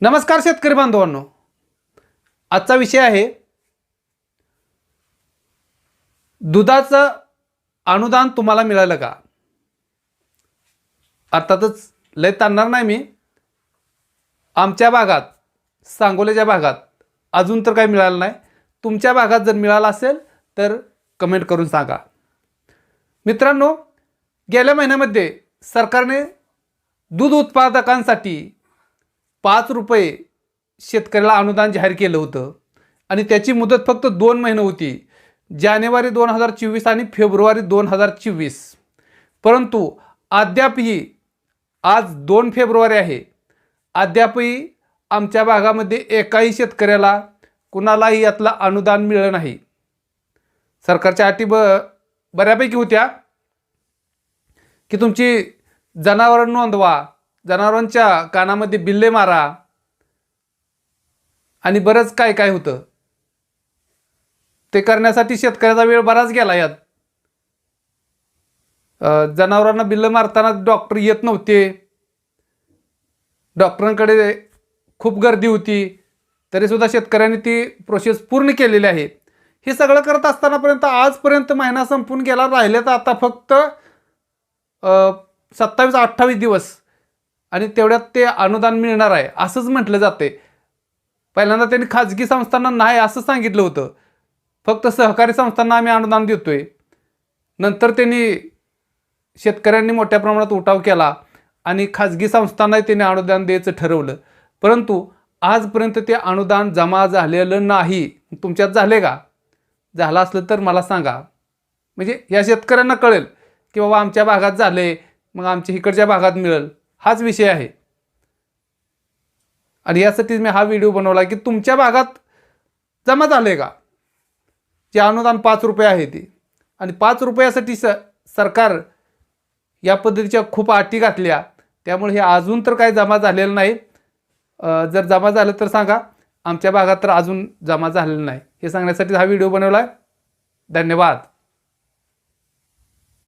नमस्कार शेतकरी बांधवांनो. आजचा विषय आहे दुधाचं अनुदान तुम्हाला मिळालं का? अर्थातच लय ताणणार नाही मी. आमच्या भागात सांगोल्याच्या भागात अजून तर काही मिळालं नाही. तुमच्या भागात जर मिळालं असेल तर कमेंट करून सांगा. मित्रांनो गेल्या महिन्यामध्ये सरकारने दूध उत्पादकांसाठी पाच रुपये शेतकऱ्याला अनुदान जाहीर केलं होतं. आणि त्याची मुदत फक्त दोन महिने होती. जानेवारी दोन हजार चोवीस आणि फेब्रुवारी दोन हजार चोवीस. परंतु अद्यापही आज दोन फेब्रुवारी आहे. अद्यापही आमच्या भागामध्ये एकाही शेतकऱ्याला कुणालाही यातलं अनुदान मिळलं नाही. सरकारच्या अटी ब बऱ्यापैकी होत्या. की तुमची जनावरं नोंदवा जनावरांच्या कानामध्ये बिल्ले मारा. आणि बरंच काय काय होतं? ते करण्यासाठी शेतकऱ्याचा वेळ बराच गेला यात. जनावरांना बिल्लं मारताना डॉक्टर येत नव्हते. डॉक्टरांकडे खूप गर्दी होती. तरीसुद्धा शेतकऱ्यांनी ती प्रोसेस पूर्ण केलेली आहे. हे सगळं करत असतानापर्यंत आजपर्यंत महिना संपून गेला. राहिले तर आता फक्त सत्तावीस अठ्ठावीस दिवस. आणि तेवढ्यात ते अनुदान मिळणार आहे असंच म्हटलं जाते. पहिल्यांदा त्यांनी खाजगी संस्थांना नाही असं सांगितलं होतं. फक्त सहकारी संस्थांना आम्ही अनुदान देतोय. नंतर त्यांनी शेतकऱ्यांनी मोठ्या प्रमाणात उठाव केला आणि खाजगी संस्थांनाही त्यांनी अनुदान द्यायचं ठरवलं. परंतु आजपर्यंत ते अनुदान जमा झालेलं नाही. तुमच्यात झाले का? झालं असलं तर मला सांगा. म्हणजे या शेतकऱ्यांना कळेल की बाबा आमच्या भागात झाले मग आमच्या इकडच्या भागात मिळेल. हाच विषय आहे. आणि यासाठीच मी हा व्हिडिओ बनवला की तुमच्या भागात जमा झाले का? जे अनुदान पाच रुपये आहे ते. आणि पाच रुपयासाठी स सरकार या पद्धतीच्या खूप अटी घातल्या. त्यामुळे हे अजून तर काही जमा झालेलं नाही. जर जमा झालं तर सांगा. आमच्या भागात तर अजून जमा झालेलं नाही. हे सांगण्यासाठी हा व्हिडिओ बनवला. आहे धन्यवाद.